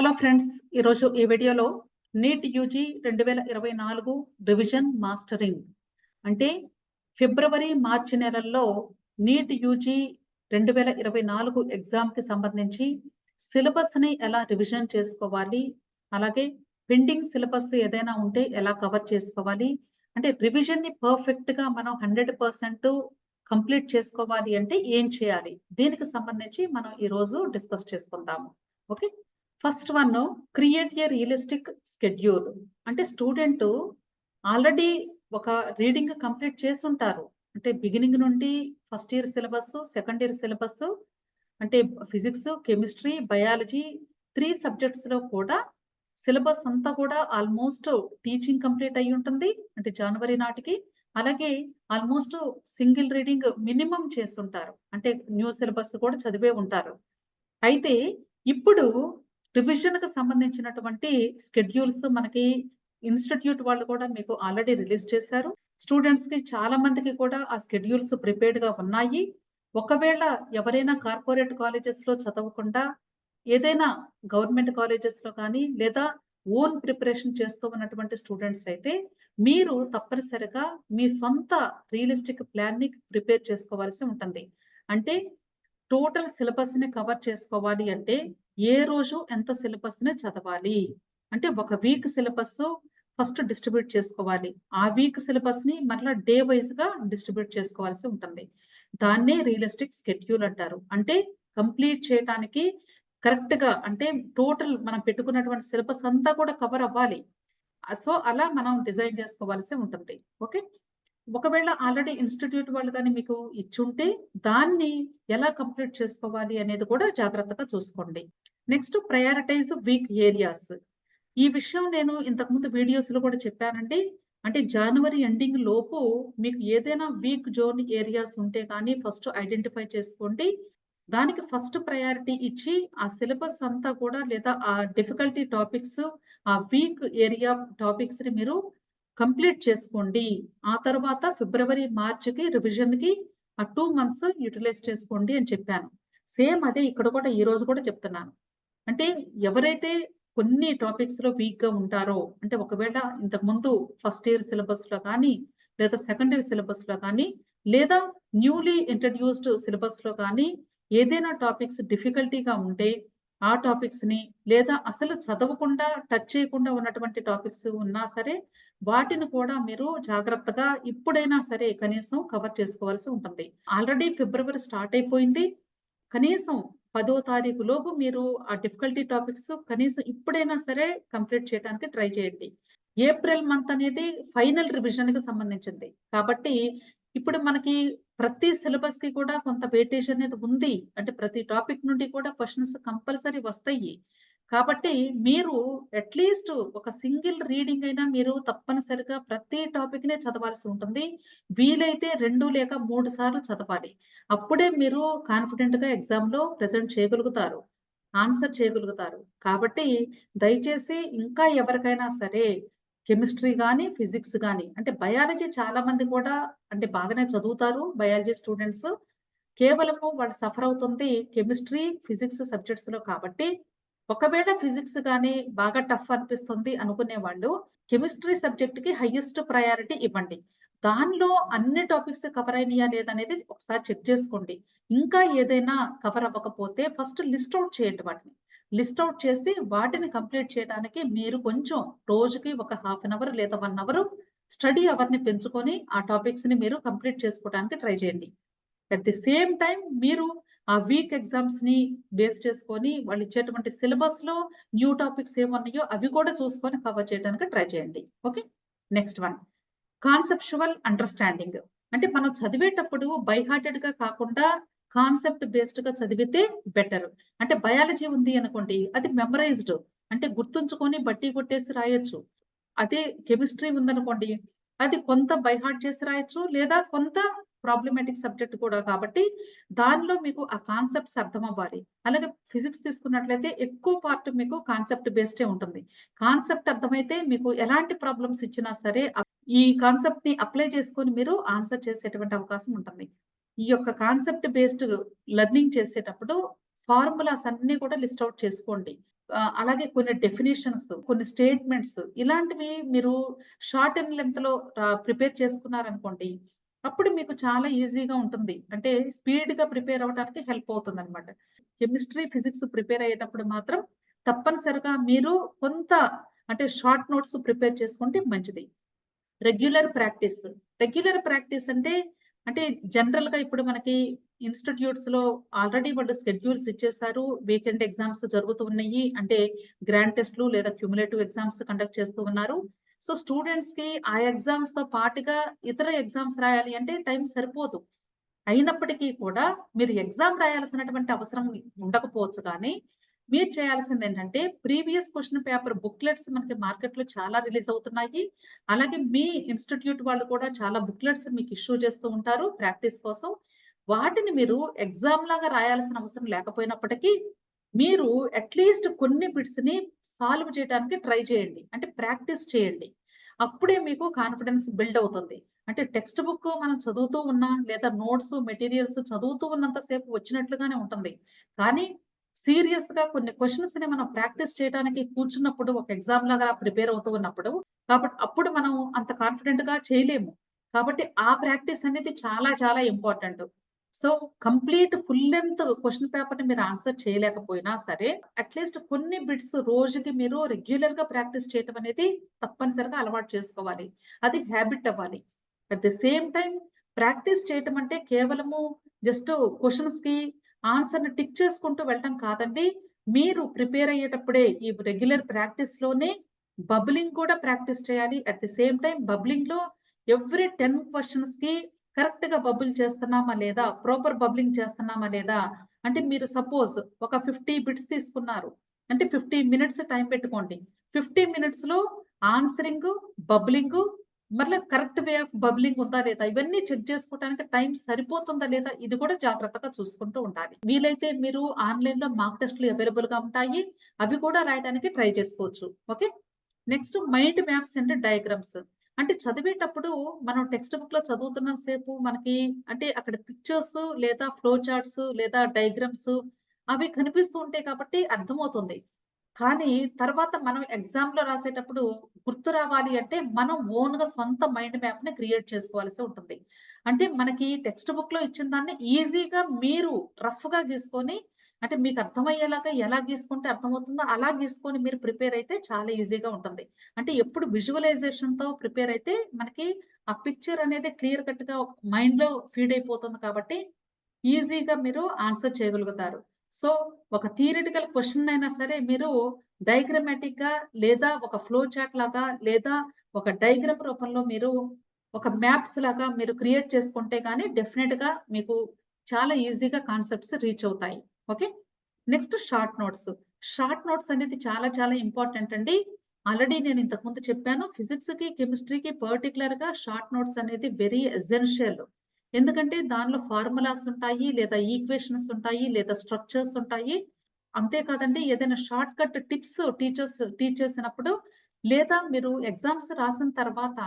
Hello friends ఈరోజు ఈ వీడియోలో నీట్ యూజీ రెండు వేల ఇరవై నాలుగు రివిజన్ మాస్టరింగ్. అంటే ఫిబ్రవరి మార్చి నెలల్లో నీట్ యూజీ రెండు వేల ఇరవై నాలుగు ఎగ్జామ్కి సంబంధించి సిలబస్ని ఎలా రివిజన్ చేసుకోవాలి అలాగే పెండింగ్ సిలబస్ ఏదైనా ఉంటే ఎలా కవర్ చేసుకోవాలి అంటే రివిజన్ని పర్ఫెక్ట్గా మనం హండ్రెడ్ పర్సెంట్ కంప్లీట్ చేసుకోవాలి అంటే ఏం చేయాలి దీనికి సంబంధించి మనం ఈరోజు డిస్కస్ చేసుకుందాము. Okay? First one create a realistic schedule అంటే స్టూడెంట్ ఆల్రెడీ ఒక రీడింగ్ కంప్లీట్ చేస్తుంటారు అంటే బిగినింగ్ నుండి first year syllabus second year syllabus అంటే ఫిజిక్స్ కెమిస్ట్రీ బయాలజీ త్రీ సబ్జెక్ట్స్లో కూడా సిలబస్ అంతా కూడా ఆల్మోస్ట్ టీచింగ్ కంప్లీట్ అయి ఉంటుంది. అంటే జనవరి నాటికి. అలాగే ఆల్మోస్ట్ సింగిల్ రీడింగ్ మినిమం చేస్తుంటారు అంటే న్యూ సిలబస్ కూడా చదివే ఉంటారు. అయితే ఇప్పుడు రివిజన్కి సంబంధించినటువంటి స్కెడ్యూల్స్ మనకి ఇన్స్టిట్యూట్ వాళ్ళు కూడా మీకు ఆల్రెడీ రిలీజ్ చేశారు. స్టూడెంట్స్కి చాలా మందికి కూడా ఆ స్కెడ్యూల్స్ ప్రిపేర్డ్గా ఉన్నాయి. ఒకవేళ ఎవరైనా కార్పొరేట్ కాలేజెస్లో చదవకుండా ఏదైనా గవర్నమెంట్ కాలేజెస్లో కానీ లేదా ఓన్ ప్రిపరేషన్ చేస్తూ ఉన్నటువంటి స్టూడెంట్స్ అయితే మీరు తప్పనిసరిగా మీ సొంత రియలిస్టిక్ ప్లాన్ని ప్రిపేర్ చేసుకోవాల్సి ఉంటుంది. అంటే టోటల్ సిలబస్ని కవర్ చేసుకోవాలి అంటే ఏ రోజు ఎంత సిలబస్ని చదవాలి? అంటే ఒక వీక్ సిలబస్ ఫస్ట్ డిస్ట్రిబ్యూట్ చేసుకోవాలి. ఆ వీక్ సిలబస్ని మరలా డే వైజ్గా డిస్ట్రిబ్యూట్ చేసుకోవాల్సి ఉంటుంది. దాన్నే రియలిస్టిక్ స్కెడ్యూల్ అంటారు. అంటే కంప్లీట్ చేయడానికి కరెక్ట్గా అంటే టోటల్ మనం పెట్టుకున్నటువంటి సిలబస్ అంతా కూడా కవర్ అవ్వాలి. సో అలా మనం డిజైన్ చేసుకోవాల్సి ఉంటుంది. ఓకే? ఒకవేళ ఆల్రెడీ ఇన్స్టిట్యూట్ వాళ్ళు కానీ మీకు ఇచ్చుంటే దాన్ని ఎలా కంప్లీట్ చేసుకోవాలి అనేది కూడా జాగ్రత్తగా చూసుకోండి. నెక్స్ట్ ప్రయారిటైజ్ వీక్ ఏరియాస్ ఈ విషయం నేను ఇంతకుముందు వీడియోస్లో కూడా చెప్పానండి. అంటే జనవరి ఎండింగ్ లోపు మీకు ఏదైనా వీక్ జోన్ ఏరియాస్ ఉంటే కానీ ఫస్ట్ ఐడెంటిఫై చేసుకోండి. దానికి ఫస్ట్ ప్రయారిటీ ఇచ్చి ఆ సిలబస్ అంతా కూడా లేదా ఆ డిఫికల్టీ టాపిక్స్ ఆ వీక్ ఏరియా టాపిక్స్ని మీరు కంప్లీట్ చేసుకోండి. ఆ తర్వాత ఫిబ్రవరి మార్చికి రివిజన్కి ఆ టూ మంత్స్ యూటిలైజ్ చేసుకోండి అని చెప్పాను. సేమ్ అదే ఇక్కడ కూడా ఈ రోజు కూడా చెప్తున్నాను. అంటే ఎవరైతే కొన్ని టాపిక్స్లో వీక్గా ఉంటారో అంటే ఒకవేళ ఇంతకు ముందు ఫస్ట్ ఇయర్ సిలబస్లో కానీ లేదా సెకండ్ ఇయర్ సిలబస్లో కానీ లేదా న్యూలీ ఇంట్రడ్యూస్డ్ సిలబస్లో కానీ ఏదైనా టాపిక్స్ డిఫికల్టీగా ఉంటే ఆ టాపిక్స్ని లేదా అసలు చదవకుండా టచ్ చేయకుండా ఉన్నటువంటి టాపిక్స్ ఉన్నా సరే వాటిని కూడా మీరు జాగ్రత్తగా ఇప్పుడైనా సరే కనీసం కవర్ చేసుకోవాల్సి ఉంటుంది. ఆల్రెడీ ఫిబ్రవరి స్టార్ట్ అయిపోయింది. కనీసం పదో తారీఖు లోపు మీరు ఆ డిఫికల్టీ టాపిక్స్ కనీసం ఇప్పుడైనా సరే కంప్లీట్ చేయడానికి ట్రై చేయండి. ఏప్రిల్ మంత్ అనేది ఫైనల్ రివిజన్కి సంబంధించింది. కాబట్టి ఇప్పుడు మనకి ప్రతి సిలబస్కి కూడా కొంత వెయిటేజ్ అనేది ఉంది. అంటే ప్రతి టాపిక్ నుండి కూడా క్వశ్చన్స్ కంపల్సరీ వస్తాయి. కాబట్టి మీరు అట్లీస్ట్ ఒక సింగిల్ రీడింగ్ అయినా మీరు తప్పనిసరిగా ప్రతి టాపిక్ నే చదవాల్సి ఉంటుంది. వీలైతే రెండు లేక మూడు సార్లు చదవాలి. అప్పుడే మీరు కాన్ఫిడెంట్గా ఎగ్జామ్లో ప్రజెంట్ చేయగలుగుతారు. ఆన్సర్ చేయగలుగుతారు. కాబట్టి దయచేసి ఇంకా ఎవరికైనా సరే కెమిస్ట్రీ కానీ ఫిజిక్స్ కానీ అంటే బయాలజీ చాలా మంది కూడా అంటే బాగానే చదువుతారు బయాలజీ స్టూడెంట్స్ కేవలము వాళ్ళు సఫర్ అవుతుంది కెమిస్ట్రీ ఫిజిక్స్ సబ్జెక్ట్స్లో కాబట్టి ఒకవేళ ఫిజిక్స్ కానీ బాగా టఫ్ అనిపిస్తుంది అనుకునే వాళ్ళు కెమిస్ట్రీ సబ్జెక్ట్కి హైయెస్ట్ ప్రయారిటీ ఇవ్వండి. దానిలో అన్ని టాపిక్స్ కవర్ అయినాయా లేదనేది ఒకసారి చెక్ చేసుకోండి. ఇంకా ఏదైనా కవర్ అవ్వకపోతే ఫస్ట్ లిస్ట్ అవుట్ చేయండి వాటిని. లిస్ట్ అవుట్ చేసి వాటిని కంప్లీట్ చేయడానికి మీరు కొంచెం రోజుకి ఒక హాఫ్ అన్ అవర్ లేదా వన్ అవర్ స్టడీ అవర్ని పెంచుకొని ఆ టాపిక్స్ని మీరు కంప్లీట్ చేసుకోవడానికి ట్రై చేయండి. అట్ ది సేమ్ టైం మీరు ఆ వీక్ ఎగ్జామ్స్ని బేస్ చేసుకొని వాళ్ళు ఇచ్చేటువంటి సిలబస్లో న్యూ టాపిక్స్ ఏమన్నాయో అవి కూడా చూసుకొని కవర్ చేయడానికి ట్రై చేయండి. Okay? Next one conceptual understanding అంటే మనం చదివేటప్పుడు బైహార్టెడ్గా కాకుండా కాన్సెప్ట్ బేస్డ్గా చదివితే బెటర్ అంటే బయాలజీ ఉంది అనుకోండి అది మెమరైజ్డ్ అంటే గుర్తుంచుకొని బట్టి కొట్టేసి రాయొచ్చు. అదే కెమిస్ట్రీ ఉందనుకోండి అది కొంత బైహార్ట్ చేసి రాయొచ్చు లేదా కొంత ప్రాబ్లమేటిక్ సబ్జెక్ట్ కూడా కాబట్టి దానిలో మీకు ఆ కాన్సెప్ట్స్ అర్థం అవ్వాలి అలాగే ఫిజిక్స్ తీసుకున్నట్లయితే ఎక్కువ పార్ట్ మీకు కాన్సెప్ట్ బేస్డే ఉంటుంది. కాన్సెప్ట్ అర్థమైతే మీకు ఎలాంటి ప్రాబ్లమ్స్ ఇచ్చినా సరే ఈ కాన్సెప్ట్ని అప్లై చేసుకొని మీరు ఆన్సర్ చేసేటువంటి అవకాశం ఉంటుంది. ఈ యొక్క కాన్సెప్ట్ బేస్డ్ లెర్నింగ్ చేసేటప్పుడు ఫార్ములాస్ అన్ని కూడా లిస్ట్ అవుట్ చేసుకోండి. అలాగే కొన్ని డెఫినిషన్స్, కొన్ని స్టేట్మెంట్స్ ఇలాంటివి మీరు షార్ట్ అండ్ లెంత్లో ప్రిపేర్ చేసుకున్నారనుకోండి. అప్పుడు మీకు చాలా ఈజీగా ఉంటుంది. అంటే స్పీడ్‌గా ప్రిపేర్ అవ్వడానికి హెల్ప్ అవుతుంది అనమాట కెమిస్ట్రీ, ఫిజిక్స్ ప్రిపేర్ అయ్యేటప్పుడు మాత్రం తప్పనిసరిగా మీరు కొంత అంటే షార్ట్ నోట్స్ ప్రిపేర్ చేసుకుంటే మంచిది. Regular practice. రెగ్యులర్ ప్రాక్టీస్ అంటే, అంటే జనరల్‌గా ఇప్పుడు మనకి ఇన్స్టిట్యూట్స్లో ఆల్రెడీ వాళ్ళు షెడ్యూల్స్ ఇచ్చేసారు. వీకెండ్ ఎగ్జామ్స్ జరుగుతూ ఉన్నాయి. అంటే గ్రాండ్ టెస్ట్‌లు లేదా క్యూములేటివ్ ఎగ్జామ్స్ కండక్ట్ చేస్తూ ఉన్నారు. సో, స్టూడెంట్స్కి ఆ ఎగ్జామ్స్తో పాటుగా ఇతర ఎగ్జామ్స్ రాయాలి అంటే టైం సరిపోదు. అయినప్పటికీ కూడా మీరు ఎగ్జామ్ రాయాల్సినటువంటి అవసరం ఉండకపోవచ్చు కానీ, మీరు చేయాల్సింది ఏంటంటే ప్రీవియస్ క్వశ్చన్ పేపర్ బుక్లెట్స్ మనకి మార్కెట్‌లో చాలా రిలీజ్ అవుతున్నాయి. అలాగే మీ ఇన్‌స్టిట్యూట్ వాళ్ళు కూడా చాలా బుక్లెట్స్ మీకు ఇష్యూ చేస్తూ ఉంటారు ప్రాక్టీస్ కోసం. వాటిని మీరు ఎగ్జామ్ లాగా రాయాల్సిన అవసరం లేకపోయినప్పటికీ, మీరు అట్‌లీస్ట్ కొన్ని బిట్స్‌ని సాల్వ్ చేయడానికి ట్రై చేయండి. అంటే ప్రాక్టీస్ చేయండి. అప్పుడే మీకు కాన్ఫిడెన్స్ బిల్డ్ అవుతుంది. అంటే టెక్స్ట్ బుక్ మనం చదువుతూ ఉన్నా లేదా నోట్స్, మెటీరియల్స్ చదువుతూ ఉన్నంత సేపు వచ్చినట్లుగానే ఉంటుంది. కానీ సీరియస్‌గా కొన్ని క్వశ్చన్స్ని మనం ప్రాక్టీస్ చేయడానికి కూర్చున్నప్పుడు ఒక ఎగ్జామ్ లాగా ప్రిపేర్ అవుతూ ఉన్నప్పుడు, కాబట్టి అప్పుడు మనం అంత కాన్ఫిడెంట్గా చేయలేము. కాబట్టి ఆ ప్రాక్టీస్ అనేది చాలా చాలా important. So, complete full length question paper పేపర్‌ని మీరు ఆన్సర్ చేయలేకపోయినా సరే, అట్‌లీస్ట్ కొన్ని బిట్స్ రోజుకి మీరు రెగ్యులర్‌గా ప్రాక్టీస్ చేయటం అనేది తప్పనిసరిగా అలవాటు చేసుకోవాలి. అది హ్యాబిట్ అవ్వాలి. At the same time practice చేయటం అంటే కేవలము జస్ట్ క్వశ్చన్స్కి ఆన్సర్‌ని టిక్ చేసుకుంటూ వెళ్ళటం కాదండి. మీరు ప్రిపేర్ అయ్యేటప్పుడే ఈ రెగ్యులర్ ప్రాక్టీస్‌లోనే బబ్లింగ్ కూడా ప్రాక్టీస్ చేయాలి. అట్ ది సేమ్ టైమ్ బబ్లింగ్‌లో ఎవ్రీ 10 కరెక్ట్గా బబుల్ చేస్తున్నామా లేదా? ప్రాపర్ బబ్లింగ్ చేస్తున్నామా లేదా? అంటే మీరు సపోజ్ ఒక 50 బిట్స్ తీసుకున్నారు. అంటే 15 మినిట్స్ టైం పెట్టుకోండి. ఫిఫ్టీ మినిట్స్లో ఆన్సరింగ్, బబ్లింగ్ మరలా కరెక్ట్ వే ఆఫ్ బబ్లింగ్ ఉందా లేదా? ఇవన్నీ చెక్ చేసుకోవటానికి టైం సరిపోతుందా లేదా? ఇది కూడా జాగ్రత్తగా చూసుకుంటూ ఉండాలి. వీలైతే మీరు ఆన్లైన్లో మార్క్ టెస్ట్‌లు అవైలబుల్‌గా ఉంటాయి. అవి కూడా రాయడానికి ట్రై చేసుకోవచ్చు. Okay. Next mind maps and diagrams. అంటే చదివేటప్పుడు మనం టెక్స్ట్ బుక్లో చదువుతున్న సేపు మనకి అంటే అక్కడ పిక్చర్స్ లేదా ఫ్లో చార్ట్స్ లేదా డయాగ్రామ్స్ అవి కనిపిస్తూ ఉంటాయి కాబట్టి అర్థమవుతుంది. కానీ తర్వాత మనం ఎగ్జామ్లో రాసేటప్పుడు గుర్తు రావాలి అంటే మనం ఓన్గా సొంత మైండ్ మ్యాప్ని క్రియేట్ చేసుకోవాల్సి ఉంటుంది. అంటే మనకి టెక్స్ట్ బుక్లో ఇచ్చిన దాన్ని ఈజీగా మీరు రఫ్గా గీసుకొని అంటే మీకు అర్థమయ్యేలాగా ఎలా గీసుకుంటే అర్థమవుతుందో అలా గీసుకొని మీరు ప్రిపేర్ అయితే చాలా ఈజీగా ఉంటుంది. అంటే ఎప్పుడు విజువలైజేషన్‌తో ప్రిపేర్ అయితే మనకి ఆ పిక్చర్ అనేది క్లియర్ కట్‌గా మైండ్‌లో ఫీడ్ అయిపోతుంది కాబట్టి ఈజీగా మీరు ఆన్సర్ చేయగలుగుతారు. సో, ఒక థియరిటికల్ క్వశ్చన్ అయినా సరే మీరు డయాగ్రమాటిక్‌గా లేదా ఒక ఫ్లో చార్ట్ లాగా లేదా ఒక డయాగ్రామ్ రూపంలో మీరు ఒక మ్యాప్స్ లాగా మీరు క్రియేట్ చేసుకుంటే కానీ డెఫినెట్గా మీకు చాలా ఈజీగా కాన్సెప్ట్స్ రీచ్ అవుతాయి. Okay. Next short notes. Short notes అనేది చాలా చాలా ఇంపార్టెంట్ అండి. ఆల్రెడీ నేను ఇంతకు ముందు చెప్పాను. ఫిజిక్స్‌కి, కెమిస్ట్రీకి పర్టిక్యులర్‌గా షార్ట్ నోట్స్ అనేది వెరీ ఎసెన్షియల్. ఎందుకంటే దానిలో ఫార్ములాస్ ఉంటాయి, లేదా ఈక్వేషన్స్ ఉంటాయి, లేదా స్ట్రక్చర్స్ ఉంటాయి. అంతే కాదండి ఏదైనా short cut tips teachers teach చేసినప్పుడు లేదా మీరు ఎగ్జామ్స్ రాసిన తర్వాత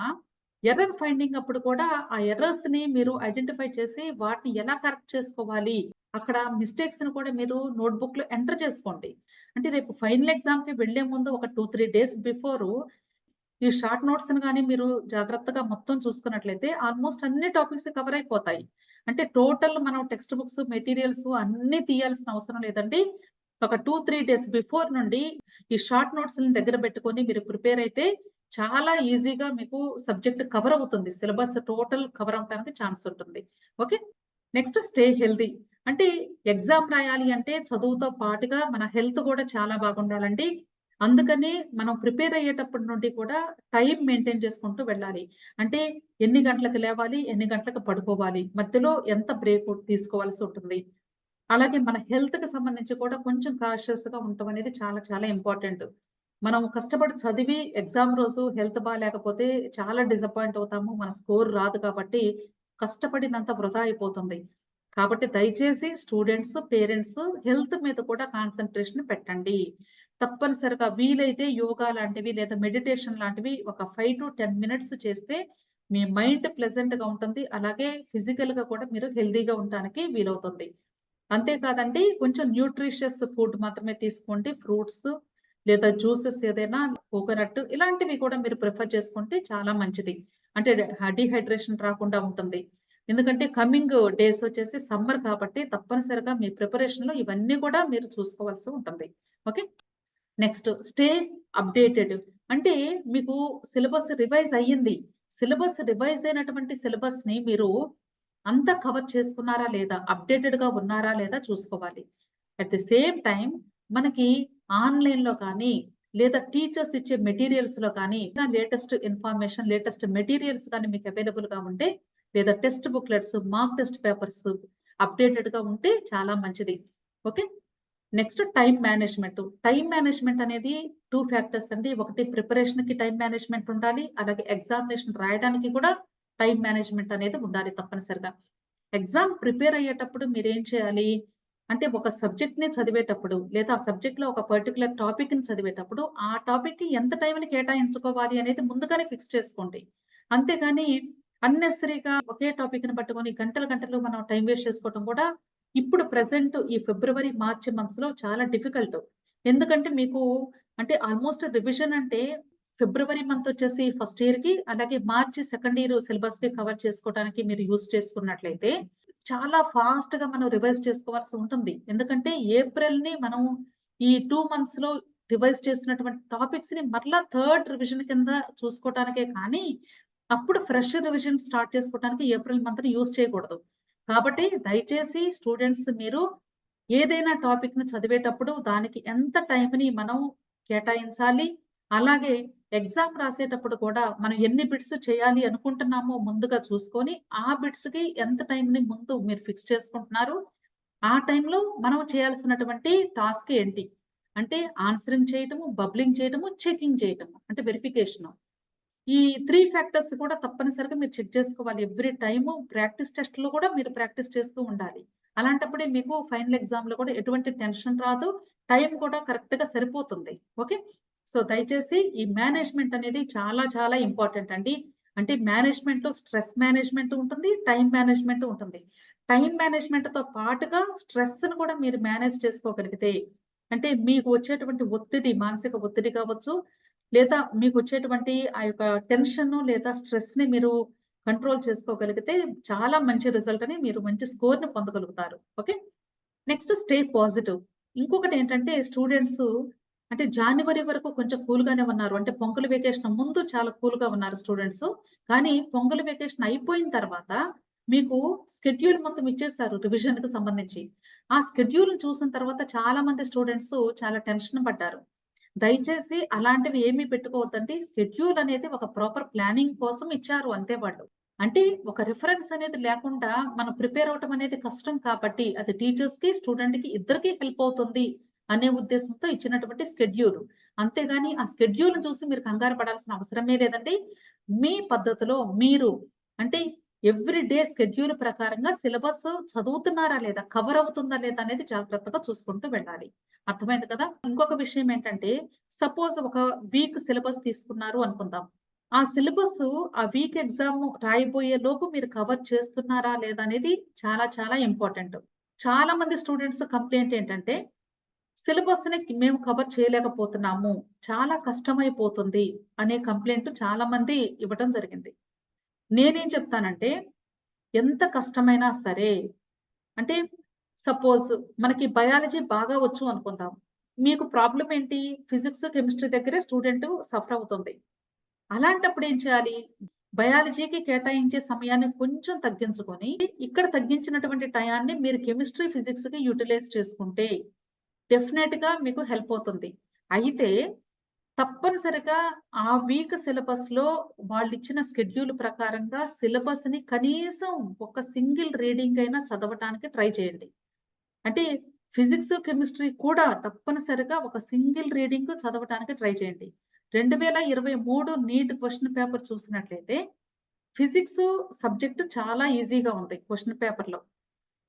ఎర్రర్ ఫైండింగ్ అప్పుడు కూడా ఆ ఎర్రర్స్‌ని మీరు ఐడెంటిఫై చేసి వాటిని ఎలా కరెక్ట్ చేసుకోవాలి. అక్కడ మిస్టేక్స్ని కూడా మీరు నోట్‌బుక్‌లో ఎంటర్ చేసుకోండి. అంటే రేపు ఫైనల్ ఎగ్జామ్కి వెళ్ళే ముందు ఒక 2, 3 డేస్ బిఫోర్ ఈ షార్ట్ నోట్స్‌ని కానీ మీరు జాగ్రత్తగా మొత్తం చూసుకున్నట్లయితే ఆల్‌మోస్ట్ అన్ని టాపిక్స్ కవర్ అయిపోతాయి. అంటే టోటల్ మనం టెక్స్ట్ బుక్స్, మెటీరియల్స్ అన్ని తీయాల్సిన అవసరం లేదండి. ఒక 2, 3 డేస్ బిఫోర్ నుండి ఈ షార్ట్ నోట్స్‌ని దగ్గర పెట్టుకొని మీరు ప్రిపేర్ అయితే చాలా ఈజీగా మీకు సబ్జెక్ట్ కవర్ అవుతుంది. సిలబస్ టోటల్ కవర్ అవ్వటానికి ఛాన్స్ ఉంటుంది. ఓకే. Next stay healthy. అంటే ఎగ్జామ్ రాయాలి అంటే చదువుతో పాటుగా మన హెల్త్ కూడా చాలా బాగుండాలండి. అందుకని మనం ప్రిపేర్ అయ్యేటప్పటి నుండి కూడా టైం మెయింటైన్ చేసుకుంటూ వెళ్ళాలి. అంటే ఎన్ని గంటలకు లేవాలి? ఎన్ని గంటలకు పడుకోవాలి? మధ్యలో ఎంత బ్రేక్ తీసుకోవాల్సి ఉంటుంది. అలాగే మన హెల్త్కి సంబంధించి కూడా కొంచెం కాషియస్‌గా ఉండటం అనేది చాలా చాలా ఇంపార్టెంట్. మనం కష్టపడి చదివి ఎగ్జామ్ రోజు హెల్త్ బాగాలేకపోతే చాలా డిసప్పాయింట్ అవుతాము. మన స్కోర్ రాదు కాబట్టి కష్టపడినంత వృధా అయిపోతుంది. కాబట్టి దయచేసి స్టూడెంట్స్, పేరెంట్స్ హెల్త్ మీద కూడా కాన్సన్ట్రేషన్ పెట్టండి. తప్పనిసరిగా వీలైతే యోగా లాంటివి లేదా మెడిటేషన్ లాంటివి ఒక 5-10 మినిట్స్ చేస్తే మీ మైండ్ ప్లెజెంట్‌గా ఉంటుంది. అలాగే ఫిజికల్గా కూడా మీరు హెల్దీగా ఉండటానికి వీలవుతుంది. అంతేకాదండి కొంచెం న్యూట్రిషియస్ ఫుడ్ మాత్రమే తీసుకోండి. ఫ్రూట్స్ లేదా జ్యూసెస్ ఏదైనా కోకోనట్ ఇలాంటివి కూడా మీరు ప్రిఫర్ చేసుకుంటే చాలా మంచిది అంటే డిహైడ్రేషన్ రాకుండా ఉంటుంది ఎందుకంటే కమింగ్ డేస్ వచ్చేసి సమ్మర్ కాబట్టి తప్పనిసరిగా మీ ప్రిపరేషన్లో ఇవన్నీ కూడా మీరు చూసుకోవాల్సి ఉంటుంది. ఓకే నెక్స్ట్ స్టే అప్డేటెడ్ అంటే మీకు సిలబస్ రివైజ్ అయ్యింది. సిలబస్ రివైజ్ అయినటువంటి సిలబస్ని మీరు అంతా కవర్ చేసుకున్నారా లేదా? అప్డేటెడ్గా ఉన్నారా లేదా చూసుకోవాలి. అట్ ది సేమ్ టైం మనకి ఆన్లైన్లో కానీ లేదా టీచర్స్ ఇచ్చే మెటీరియల్స్లో కానీ లేటెస్ట్ ఇన్ఫర్మేషన్ లేటెస్ట్ మెటీరియల్స్ కానీ మీకు అవైలబుల్గా ఉంటే లేదా test booklets mark test papers అప్డేటెడ్గా ఉంటే చాలా మంచిది. Okay? Next time management. Time management అనేది టూ ఫ్యాక్టర్స్ అండి. ఒకటి ప్రిపరేషన్కి టైం మేనేజ్మెంట్ ఉండాలి. అలాగే ఎగ్జామినేషన్ రాయడానికి కూడా టైం మేనేజ్మెంట్ అనేది ఉండాలి తప్పనిసరిగా. ఎగ్జామ్ ప్రిపేర్ అయ్యేటప్పుడు మీరు ఏం చేయాలి? అంటే ఒక సబ్జెక్ట్ని చదివేటప్పుడు లేదా ఆ సబ్జెక్ట్లో ఒక పర్టికులర్ టాపిక్ని చదివేటప్పుడు ఆ టాపిక్కి ఎంత టైం ని కేటాయించుకోవాలి అనేది ముందుగానే ఫిక్స్ చేసుకోండి. అంతేగాని అన్నెసరీగా ఒకే టాపిక్ని పట్టుకొని గంటల గంటలు మనం టైం వేస్ట్ చేసుకోవడం కూడా ఇప్పుడు ప్రెసెంట్ ఈ ఫిబ్రవరి మార్చి మంత్స్లో చాలా డిఫికల్ట్ ఎందుకంటే మీకు అంటే ఆల్మోస్ట్ రివిజన్ అంటే ఫిబ్రవరి మంత్ వచ్చేసి ఫస్ట్ ఇయర్కి అలాగే మార్చి సెకండ్ ఇయర్ సిలబస్కి కవర్ చేసుకోవడానికి మీరు యూస్ చేసుకున్నట్లయితే చాలా ఫాస్ట్గా మనం రివైజ్ చేసుకోవాల్సి ఉంటుంది. ఎందుకంటే ఏప్రిల్ని మనం ఈ టూ మంత్స్లో రివైజ్ చేసినటువంటి టాపిక్స్ని మరలా థర్డ్ రివిజన్ కింద చూసుకోవటానికే కానీ అప్పుడు ఫ్రెష్ రివిజన్ స్టార్ట్ చేసుకోవడానికి ఏప్రిల్ మంత్ యూజ్ చేయకూడదు. కాబట్టి దయచేసి స్టూడెంట్స్ మీరు ఏదైనా టాపిక్ని చదివేటప్పుడు దానికి ఎంత టైంని మనం కేటాయించాలి అలాగే ఎగ్జామ్ రాసేటప్పుడు కూడా మనం ఎన్ని బిట్స్ చేయాలి అనుకుంటున్నామో ముందుగా చూసుకొని ఆ బిట్స్కి ఎంత టైంని ముందు మీరు ఫిక్స్ చేసుకుంటున్నారు ఆ టైంలో మనం చేయాల్సినటువంటి టాస్క్ ఏంటి? అంటే ఆన్సరింగ్ చేయటము బబ్లింగ్ చేయటము చెకింగ్ చేయటము అంటే వెరిఫికేషన్ ఈ త్రీ ఫ్యాక్టర్స్ కూడా తప్పనిసరిగా మీరు చెక్ చేసుకోవాలి. ఎవ్రీ టైము ప్రాక్టీస్ టెస్ట్లో కూడా మీరు ప్రాక్టీస్ చేస్తూ ఉండాలి. అలాంటప్పుడే మీకు ఫైనల్ ఎగ్జామ్లో కూడా ఎటువంటి టెన్షన్ రాదు. టైం కూడా కరెక్ట్గా సరిపోతుంది. ఓకే సో దయచేసి ఈ మేనేజ్మెంట్ అనేది చాలా చాలా ఇంపార్టెంట్ అండి. అంటే మేనేజ్మెంట్లో స్ట్రెస్ మేనేజ్మెంట్ ఉంటుంది టైం మేనేజ్మెంట్ ఉంటుంది. టైం మేనేజ్మెంట్తో పాటుగా స్ట్రెస్ను కూడా మీరు మేనేజ్ చేసుకోగలిగితే అంటే మీకు వచ్చేటువంటి ఒత్తిడి మానసిక ఒత్తిడి కావచ్చు లేదా మీకు వచ్చేటువంటి ఆ యొక్క టెన్షన్ లేదా స్ట్రెస్ని మీరు కంట్రోల్ చేసుకోగలిగితే చాలా మంచి రిజల్ట్ అని మీరు మంచి స్కోర్ని పొందగలుగుతారు. ఓకే నెక్స్ట్ స్టే పాజిటివ్ ఇంకొకటి ఏంటంటే స్టూడెంట్స్ అంటే జనవరి వరకు కొంచెం కూల్ గానే ఉన్నారు. అంటే పొంగల్ వెకేషన్ ముందు చాలా కూల్గా ఉన్నారు స్టూడెంట్స్ కానీ పొంగల్ వెకేషన్ అయిపోయిన తర్వాత మీకు స్కెడ్యూల్ మొత్తం ఇచ్చేస్తారు రివిజన్కి సంబంధించి. ఆ స్కెడ్యూల్ చూసిన తర్వాత చాలా మంది స్టూడెంట్స్ చాలా టెన్షన్ పడ్డారు. దయచేసి అలాంటివి ఏమీ పెట్టుకోవద్దండి. షెడ్యూల్ అనేది ఒక ప్రాపర్ ప్లానింగ్ కోసం ఇచ్చారు అంతే వాళ్ళు. అంటే ఒక రిఫరెన్స్ అనేది లేకుండా మనం ప్రిపేర్ అవటం అనేది కష్టం కాబట్టి అది టీచర్స్కి స్టూడెంట్కి ఇద్దరికి హెల్ప్ అవుతుంది అనే ఉద్దేశంతో ఇచ్చినటువంటి స్కెడ్యూల్ అంతేగాని ఆ స్కెడ్యూల్ చూసి మీరు కంగారు పడాల్సిన అవసరమే లేదండి. మీ పద్ధతిలో మీరు అంటే ఎవ్రీ డే స్కెడ్యూల్ ప్రకారంగా సిలబస్ చదువుతున్నారా లేదా కవర్ అవుతుందా లేదా అనేది జాగ్రత్తగా చూసుకుంటూ వెళ్ళాలి. అర్థమైంది కదా? ఇంకొక విషయం ఏంటంటే సపోజ్ ఒక వీక్ సిలబస్ తీసుకున్నారు అనుకుందాం. ఆ సిలబస్ ఆ వీక్ ఎగ్జామ్ రాయిపోయే లోపు మీరు కవర్ చేస్తున్నారా లేదా అనేది చాలా చాలా ఇంపార్టెంట్. చాలా మంది స్టూడెంట్స్ కంప్లైంట్ ఏంటంటే సిలబస్ని మేము కవర్ చేయలేకపోతున్నాము. చాలా కష్టమైపోతుంది అనే కంప్లైంట్ చాలా మంది ఇవ్వడం జరిగింది. నేనేం చెప్తానంటే ఎంత కష్టమైనా సరే అంటే సపోజ్ మనకి బయాలజీ బాగా వచ్చు అనుకుందాం. మీకు ప్రాబ్లం ఏంటి? ఫిజిక్స్ కెమిస్ట్రీ దగ్గరే స్టూడెంట్ సఫర్ అవుతుంది. అలాంటప్పుడు ఏం చేయాలి? బయాలజీకి కేటాయించే సమయాన్ని కొంచెం తగ్గించుకొని ఇక్కడ తగ్గించినటువంటి టయాన్ని మీరు కెమిస్ట్రీ ఫిజిక్స్కి యూటిలైజ్ చేసుకుంటే డెఫినెట్గా మీకు హెల్ప్ అవుతుంది. అయితే తప్పనిసరిగా ఆ వీక్ సిలబస్లో వాళ్ళు ఇచ్చిన షెడ్యూల్ ప్రకారంగా సిలబస్ని కనీసం ఒక సింగిల్ రీడింగ్ అయినా చదవటానికి ట్రై చేయండి. అంటే ఫిజిక్స్ కెమిస్ట్రీ కూడా తప్పనిసరిగా ఒక సింగిల్ రీడింగ్ చదవటానికి ట్రై చేయండి. రెండు వేల ఇరవై మూడు నీట్ క్వశ్చన్ పేపర్ చూసినట్లయితే ఫిజిక్స్ సబ్జెక్ట్ చాలా ఈజీగా ఉంది క్వశ్చన్ పేపర్లో.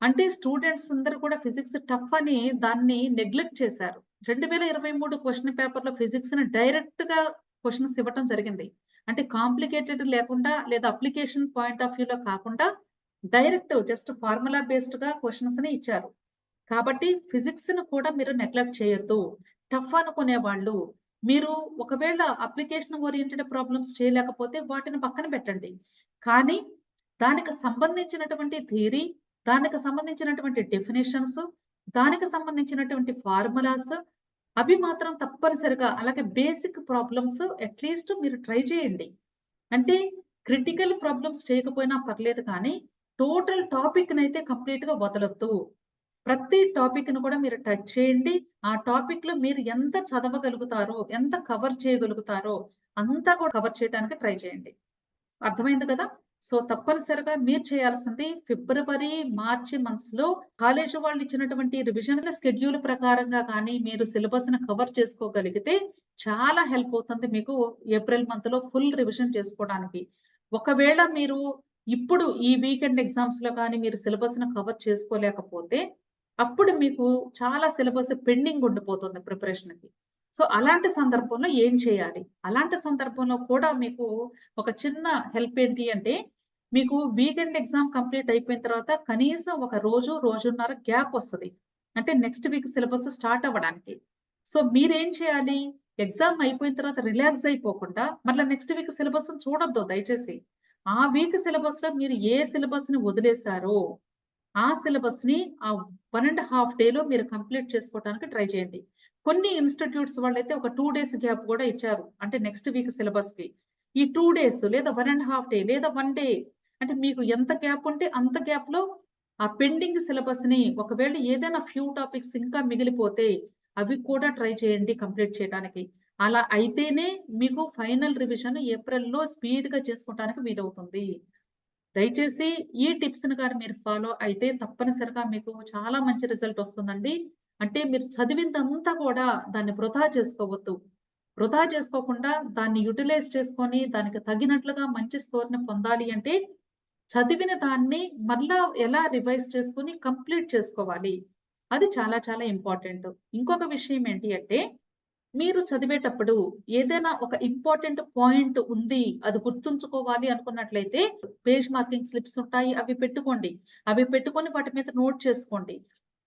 అంటే స్టూడెంట్స్ అందరూ కూడా ఫిజిక్స్ టఫ్ అని దాన్ని నెగ్లెక్ట్ చేశారు. రెండు వేల ఇరవై మూడు క్వశ్చన్ పేపర్లో ఫిజిక్స్ని డైరెక్ట్గా క్వశ్చన్స్ ఇవ్వటం జరిగింది. అంటే కాంప్లికేటెడ్ లేకుండా లేదా అప్లికేషన్ పాయింట్ ఆఫ్ వ్యూ లో కాకుండా డైరెక్ట్ జస్ట్ ఫార్ములా బేస్డ్గా క్వశ్చన్స్ని ఇచ్చారు. కాబట్టి ఫిజిక్స్ను కూడా మీరు నెగ్లెక్ట్ చేయొద్దు. టఫ్ అనుకునే వాళ్ళు మీరు ఒకవేళ అప్లికేషన్ ఓరియంటెడ్ ప్రాబ్లమ్స్ చేయలేకపోతే వాటిని పక్కన పెట్టండి. కానీ దానికి సంబంధించినటువంటి థియరీ దానికి సంబంధించినటువంటి డెఫినేషన్స్ దానికి సంబంధించినటువంటి ఫార్ములాస్ అవి మాత్రం తప్పనిసరిగా అలాగే బేసిక్ ప్రాబ్లమ్స్ అట్లీస్ట్ మీరు ట్రై చేయండి. అంటే క్రిటికల్ ప్రాబ్లమ్స్ చేయకపోయినా పర్లేదు కానీ టోటల్ టాపిక్ అయితే కంప్లీట్గా వదలొద్దు. ప్రతి టాపిక్ను కూడా మీరు టచ్ చేయండి. ఆ టాపిక్లో మీరు ఎంత చదవగలుగుతారో ఎంత కవర్ చేయగలుగుతారో అంతా కూడా కవర్ చేయడానికి ట్రై చేయండి. అర్థమైంది కదా? సో తప్పనిసరిగా మీరు చేయాల్సింది ఫిబ్రవరి మార్చి మంత్స్లో కాలేజ్ వాళ్ళు ఇచ్చినటువంటి రివిజన్ షెడ్యూల్ ప్రకారంగా కానీ మీరు సిలబస్ను కవర్ చేసుకోగలిగితే చాలా హెల్ప్ అవుతుంది మీకు ఏప్రిల్ మంత్లో ఫుల్ రివిజన్ చేసుకోవడానికి. ఒకవేళ మీరు ఇప్పుడు ఈ వీకెండ్ ఎగ్జామ్స్లో కానీ మీరు సిలబస్ను కవర్ చేసుకోలేకపోతే అప్పుడు మీకు చాలా సిలబస్ పెండింగ్ ఉండిపోతుంది ప్రిపరేషన్కి. సో అలాంటి సందర్భంలో ఏం చేయాలి? అలాంటి సందర్భంలో కూడా మీకు ఒక చిన్న హెల్ప్ ఏంటి అంటే మీకు వీకెండ్ ఎగ్జామ్ కంప్లీట్ అయిపోయిన తర్వాత కనీసం ఒక రోజు రోజున్నర గ్యాప్ వస్తుంది. అంటే నెక్స్ట్ వీక్ సిలబస్ స్టార్ట్ అవ్వడానికి. సో మీరేం చేయాలి? ఎగ్జామ్ అయిపోయిన తర్వాత రిలాక్స్ అయిపోకుండా మళ్ళీ నెక్స్ట్ వీక్ సిలబస్ చూడొద్దు దయచేసి. ఆ వీక్ సిలబస్లో మీరు ఏ సిలబస్ని వదిలేశారో ఆ సిలబస్ని ఆ వన్ అండ్ హాఫ్ డేలో మీరు కంప్లీట్ చేసుకోవడానికి ట్రై చేయండి. కొన్ని ఇన్స్టిట్యూట్స్ వాళ్ళైతే ఒక టూ డేస్ గ్యాప్ కూడా ఇచ్చారు. అంటే నెక్స్ట్ వీక్ సిలబస్కి. ఈ టూ డేస్ లేదా వన్ అండ్ హాఫ్ డే లేదా వన్ డే అంటే మీకు ఎంత గ్యాప్ ఉంటే అంత గ్యాప్లో ఆ పెండింగ్ సిలబస్ని ఒకవేళ ఏదైనా ఫ్యూ టాపిక్స్ ఇంకా మిగిలిపోతే అవి కూడా ట్రై చేయండి కంప్లీట్ చేయడానికి అలా అయితేనే మీకు ఫైనల్ రివిజన్ ఏప్రిల్లో స్పీడ్గా చేసుకోవడానికి వీలవుతుంది. దయచేసి ఈ టిప్స్ని కానీ మీరు ఫాలో అయితే తప్పనిసరిగా మీకు చాలా మంచి రిజల్ట్ వస్తుందండి. అంటే మీరు చదివిందంతా కూడా దాన్ని వృధా చేసుకోవద్దు. వృధా చేసుకోకుండా దాన్ని యూటిలైజ్ చేసుకొని దానికి తగినట్లుగా మంచి స్కోర్ని పొందాలి అంటే చదివిన దాన్ని మళ్ళా ఎలా రివైజ్ చేసుకొని కంప్లీట్ చేసుకోవాలి? అది చాలా చాలా ఇంపార్టెంట్ ఇంకొక విషయం ఏంటి అంటే మీరు చదివేటప్పుడు ఏదైనా ఒక ఇంపార్టెంట్ పాయింట్ ఉంది అది గుర్తుంచుకోవాలి అనుకున్నట్లయితే పేజ్ మార్కింగ్ స్లిప్స్ ఉంటాయి అవి పెట్టుకోండి. అవి పెట్టుకొని వాటి మీద నోట్ చేసుకోండి.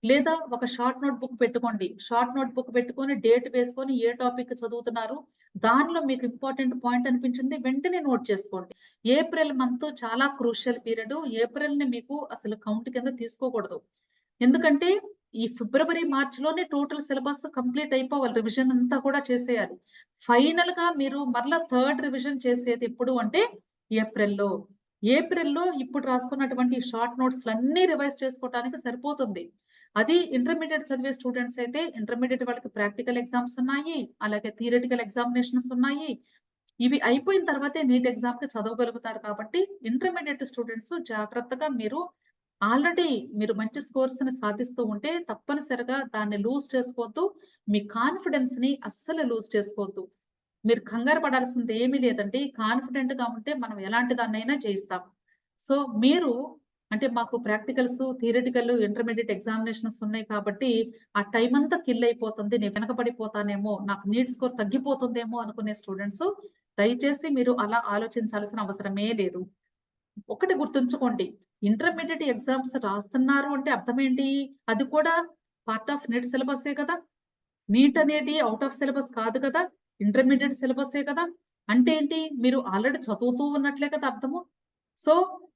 లేదా ఒక షార్ట్ నోట్ బుక్ పెట్టుకోండి. షార్ట్ నోట్ బుక్ పెట్టుకొని డేట్ వేసుకొని ఏ టాపిక్ చదువుతున్నారు దానిలో మీకు ఇంపార్టెంట్ పాయింట్ అనిపించింది వెంటనే నోట్ చేసుకోండి. ఏప్రిల్ మంత్ చాలా క్రూషియల్ పీరియడ్. ఏప్రిల్ని మీకు అసలు కౌంట్ కింద తీసుకోకూడదు. ఎందుకంటే ఈ ఫిబ్రవరి మార్చ్లోనే టోటల్ సిలబస్ కంప్లీట్ అయిపోవాలి. రివిజన్ అంతా కూడా చేసేయాలి. ఫైనల్గా మీరు మరలా థర్డ్ రివిజన్ చేసేది ఎప్పుడు అంటే ఏప్రిల్లో. ఏప్రిల్లో ఇప్పుడు రాసుకున్నటువంటి షార్ట్ నోట్స్ అన్ని రివైజ్ చేసుకోవడానికి సరిపోతుంది. అది ఇంటర్మీడియట్ చదివే స్టూడెంట్స్ అయితే ఇంటర్మీడియట్ వాళ్ళకి ప్రాక్టికల్ ఎగ్జామ్స్ ఉన్నాయి అలాగే థియరటికల్ ఎగ్జామినేషన్స్ ఉన్నాయి. ఇవి అయిపోయిన తర్వాతే నీట్ ఎగ్జామ్కి చదవగలుగుతారు కాబట్టి ఇంటర్మీడియట్ స్టూడెంట్స్ జాగ్రత్తగా మీరు ఆల్రెడీ మీరు మంచి స్కోర్స్ని సాధిస్తూ ఉంటే తప్పనిసరిగా దాన్ని లూజ్ చేసుకోవద్దు మీ కాన్ఫిడెన్స్ని అస్సలు లూజ్ చేసుకోవద్దు. మీరు కంగారు పడాల్సింది ఏమీ లేదండి కాన్ఫిడెంట్గా ఉంటే మనం ఎలాంటి దాన్నైనా చేయిస్తాం సో మీరు అంటే మాకు ప్రాక్టికల్స్ థియరిటికల్ ఇంటర్మీడియట్ ఎగ్జామినేషన్స్ ఉన్నాయి కాబట్టి ఆ టైం అంతా కిల్ అయిపోతుంది. నేను వెనకబడిపోతానేమో నాకు నీట్ స్కోర్ తగ్గిపోతుందేమో అనుకునే స్టూడెంట్స్ దయచేసి మీరు అలా ఆలోచించాల్సిన అవసరమే లేదు. ఒకటి గుర్తుంచుకోండి ఇంటర్మీడియట్ ఎగ్జామ్స్ రాస్తున్నారు అంటే అర్థం ఏంటి అది కూడా పార్ట్ ఆఫ్ నీట్ సిలబసే కదా? నీట్ అనేది అవుట్ ఆఫ్ సిలబస్ కాదు కదా? ఇంటర్మీడియట్ సిలబసే కదా? అంటే ఏంటి? మీరు ఆల్రెడీ చదువుతూ ఉన్నట్లే కదా అర్థము. సో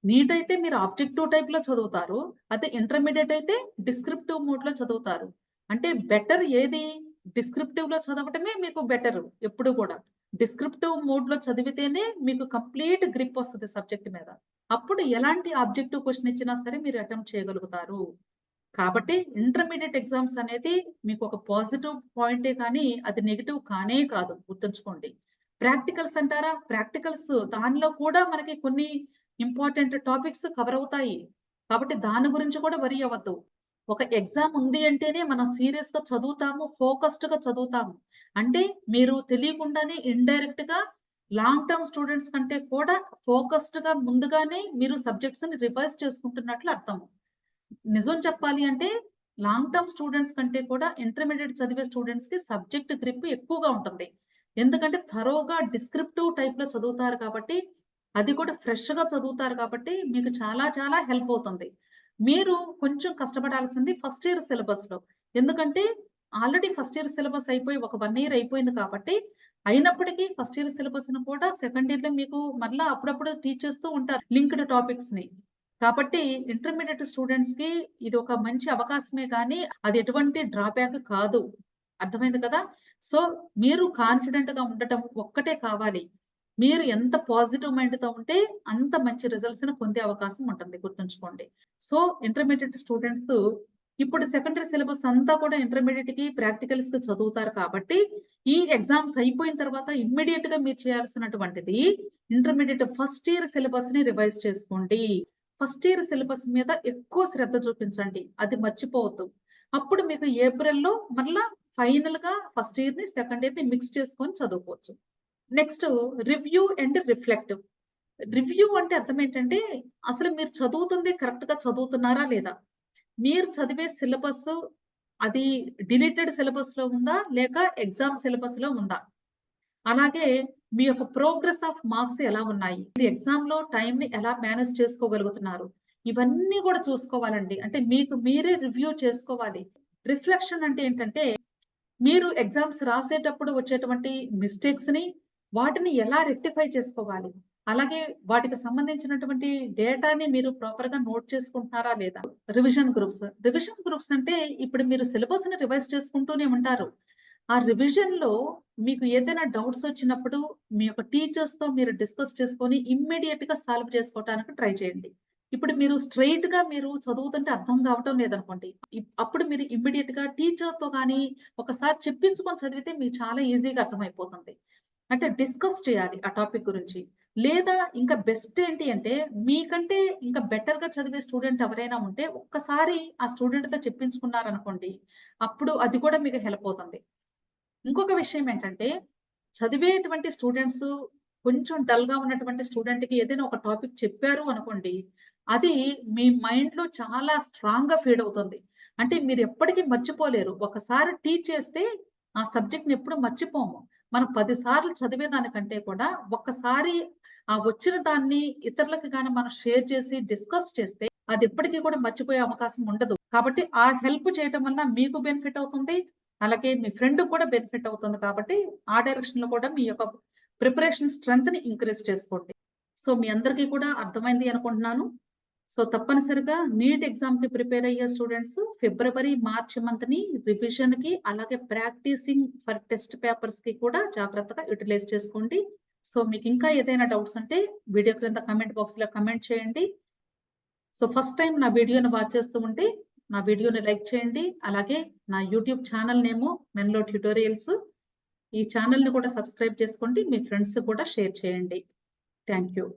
నీట్ అయితే మీరు ఆబ్జెక్టివ్ టైప్లో చదువుతారు అదే ఇంటర్మీడియట్ అయితే డిస్క్రిప్టివ్ మోడ్లో చదువుతారు. అంటే బెటర్ ఏది? డిస్క్రిప్టివ్లో చదవటమే మీకు బెటర్ ఎప్పుడు కూడా. డిస్క్రిప్టివ్ మోడ్లో చదివితేనే మీకు కంప్లీట్ గ్రిప్ వస్తుంది సబ్జెక్ట్ మీద. అప్పుడు ఎలాంటి ఆబ్జెక్టివ్ క్వశ్చన్ ఇచ్చినా సరే మీరు అటెంప్ట్ చేయగలుగుతారు. కాబట్టి ఇంటర్మీడియట్ ఎగ్జామ్స్ అనేది మీకు ఒక పాజిటివ్ పాయింటే కానీ అది నెగిటివ్ కానే కాదు గుర్తుంచుకోండి. ప్రాక్టికల్స్ అంటారా? ప్రాక్టికల్స్ దానిలో కూడా మనకి కొన్ని ఇంపార్టెంట్ టాపిక్స్ కవర్ అవుతాయి. కాబట్టి దాని గురించి కూడా వరి అవ్వద్దు. ఒక ఎగ్జామ్ ఉంది అంటేనే మనం సీరియస్గా చదువుతాము ఫోకస్డ్గా చదువుతాము. అంటే మీరు తెలియకుండానే ఇండైరెక్ట్గా లాంగ్ టర్మ్ స్టూడెంట్స్ కంటే కూడా ఫోకస్డ్గా ముందుగానే మీరు సబ్జెక్ట్స్ని రివైజ్ చేసుకుంటున్నట్లు అర్థం. నిజం చెప్పాలి అంటే లాంగ్ టర్మ్ స్టూడెంట్స్ కంటే కూడా ఇంటర్మీడియట్ చదివే స్టూడెంట్స్కి సబ్జెక్ట్ గ్రిప్ ఎక్కువగా ఉంటుంది. ఎందుకంటే థరోగా డిస్క్రిప్టివ్ టైప్లో చదువుతారు కాబట్టి అది కూడా ఫ్రెష్గా చదువుతారు కాబట్టి మీకు చాలా చాలా హెల్ప్ అవుతుంది మీరు కొంచెం కష్టపడాల్సింది ఫస్ట్ ఇయర్ సిలబస్లో ఎందుకంటే ఆల్రెడీ ఫస్ట్ ఇయర్ సిలబస్ అయిపోయి ఒక వన్ ఇయర్ అయిపోయింది కాబట్టి, అయినప్పటికీ ఫస్ట్ ఇయర్ సిలబస్‌ని కూడా సెకండ్ ఇయర్‌లో మీకు మళ్ళీ అప్పుడప్పుడు టీచ్ చేస్తూ ఉంటారు లింక్డ్ టాపిక్స్‌ని. కాబట్టి ఇంటర్మీడియేట్ స్టూడెంట్స్‌కి ఇది ఒక మంచి అవకాశమే కానీ అది ఎటువంటి డ్రాబ్యాక్ కాదు. అర్థమైంది కదా! సో, మీరు కాన్ఫిడెంట్‌గా ఉండటం ఒక్కటే కావాలి. మీరు ఎంత పాజిటివ్ మైండ్‌తో ఉంటే అంత మంచి రిజల్ట్స్ని పొందే అవకాశం ఉంటుంది గుర్తుంచుకోండి. సో, ఇంటర్మీడియట్ స్టూడెంట్స్ ఇప్పుడు సెకండరీ సిలబస్ అంతా కూడా ఇంటర్మీడియట్కి ప్రాక్టికల్స్కి చదువుతారు కాబట్టి, ఈ ఎగ్జామ్స్ అయిపోయిన తర్వాత ఇమ్మీడియేట్‌గా మీరు చేయాల్సినటువంటిది ఇంటర్మీడియట్ ఫస్ట్ ఇయర్ సిలబస్ని రివైజ్ చేసుకోండి. ఫస్ట్ ఇయర్ సిలబస్ మీద ఎక్కువ శ్రద్ధ చూపించండి. అది మర్చిపోవద్దు. అప్పుడు మీకు ఏప్రిల్‌లో ఫైనల్గా ఫస్ట్ ఇయర్ని సెకండ్ ఇయర్ని మిక్స్ చేసుకొని చదువుకోవచ్చు. Next review and reflect. Review అంటే అర్థం ఏంటంటే, అసలు మీరు చదువుతుంది కరెక్ట్‌గా చదువుతున్నారా లేదా? మీరు చదివే సిలబస్ అది డిలీటెడ్ సిలబస్‌లో ఉందా? లేక ఎగ్జామ్ సిలబస్‌లో ఉందా? అలాగే మీ యొక్క ప్రోగ్రెస్ ఆఫ్ మార్క్స్ ఎలా ఉన్నాయి? మీరు ఎగ్జామ్‌లో టైమ్‌ని ఎలా మేనేజ్ చేసుకోగలుగుతున్నారు? ఇవన్నీ కూడా చూసుకోవాలండి. అంటే మీకు మీరే రివ్యూ చేసుకోవాలి. రిఫ్లెక్షన్ అంటే ఏంటంటే, మీరు ఎగ్జామ్స్ రాసేటప్పుడు వచ్చేటువంటి మిస్టేక్స్‌ని, వాటిని ఎలా రెక్టిఫై చేసుకోవాలి? అలాగే వాటికి సంబంధించినటువంటి డేటాని మీరు ప్రాపర్గా నోట్ చేసుకుంటున్నారా లేదా? Revision groups. రివిజన్ గ్రూప్స్ అంటే ఇప్పుడు మీరు సిలబస్‌ని రివైజ్ చేసుకుంటూనే ఉంటారు. ఆ రివిజన్‌లో మీకు ఏదైనా డౌట్స్ వచ్చినప్పుడు మీ యొక్క టీచర్స్‌తో మీరు డిస్కస్ చేసుకొని ఇమ్మీడియేట్‌గా సాల్వ్ చేసుకోవటానికి ట్రై చేయండి. ఇప్పుడు మీరు స్ట్రెయిట్‌గా మీరు చదువుతుంటే అర్థం కావటం లేదనుకోండి. అప్పుడు మీరు ఇమ్మీడియేట్‌గా టీచర్‌తో కానీ ఒకసారి చెప్పించుకొని చదివితే మీకు చాలా ఈజీగా అర్థమైపోతుంది. అంటే డిస్కస్ చేయాలి ఆ టాపిక్ గురించి. లేదా ఇంకా బెస్ట్ ఏంటి అంటే, మీకంటే ఇంకా బెటర్గా చదివే స్టూడెంట్ ఎవరైనా ఉంటే ఒక్కసారి ఆ స్టూడెంట్‌తో చెప్పించుకున్నారనుకోండి, అప్పుడు అది కూడా మీకు హెల్ప్ అవుతుంది. ఇంకొక విషయం ఏంటంటే, చదివేటువంటి స్టూడెంట్స్ కొంచెం డల్గా ఉన్నటువంటి స్టూడెంట్కి ఏదైనా ఒక టాపిక్ చెప్పారు అనుకోండి, అది మీ మైండ్‌లో చాలా స్ట్రాంగ్గా ఫీడ్ అవుతుంది. అంటే మీరు ఎప్పటికీ మర్చిపోలేరు. ఒకసారి టీచ్ చేస్తే ఆ సబ్జెక్ట్‌ని ఎప్పుడు మర్చిపోము. మనం 10 సార్లు చదివేదానికంటే కూడా ఒక్కసారి ఆ వచ్చిన దాన్ని ఇతరులకి గాని మనం షేర్ చేసి డిస్కస్ చేస్తే అది ఎప్పటికీ కూడా మర్చిపోయే అవకాశం ఉండదు. కాబట్టి ఆ హెల్ప్ చేయటం వల్ల మీకు బెనిఫిట్ అవుతుంది. అలాగే మీ ఫ్రెండ్ కూడా బెనిఫిట్ అవుతుంది కాబట్టి, ఆ డైరెక్షన్లో కూడా మీ యొక్క ప్రిపరేషన్ స్ట్రెంగ్త్‌ని ఇంక్రీజ్ చేసుకోండి. సో, మీ అందరికీ కూడా అర్థమైంది అనుకుంటున్నాను. సో, తప్పనిసరిగా నీట్ ఎగ్జామ్కి ప్రిపేర్ అయ్యే స్టూడెంట్స్ ఫిబ్రవరి, మార్చ్ మంత్‌ని రివిజన్‌కి అలాగే ప్రాక్టీసింగ్ ఫర్ టెస్ట్ పేపర్స్కి కూడా జాగ్రత్తగా యుటిలైజ్ చేసుకోండి. సో, మీకు ఇంకా ఏదైనా డౌట్స్ ఉంటే వీడియో క్రింద కమెంట్ బాక్స్లో కమెంట్ చేయండి. సో, ఫస్ట్ టైం నా వీడియోని వాచ్ చేస్తూ ఉంటే నా వీడియోని లైక్ చేయండి. అలాగే నా యూట్యూబ్ ఛానల్ నేము మెన్‌లో ట్యుటోరియల్స్. ఈ ఛానల్‌ని కూడా సబ్స్క్రైబ్ చేసుకోండి. మీ ఫ్రెండ్స్ కూడా షేర్ చేయండి. Thank you.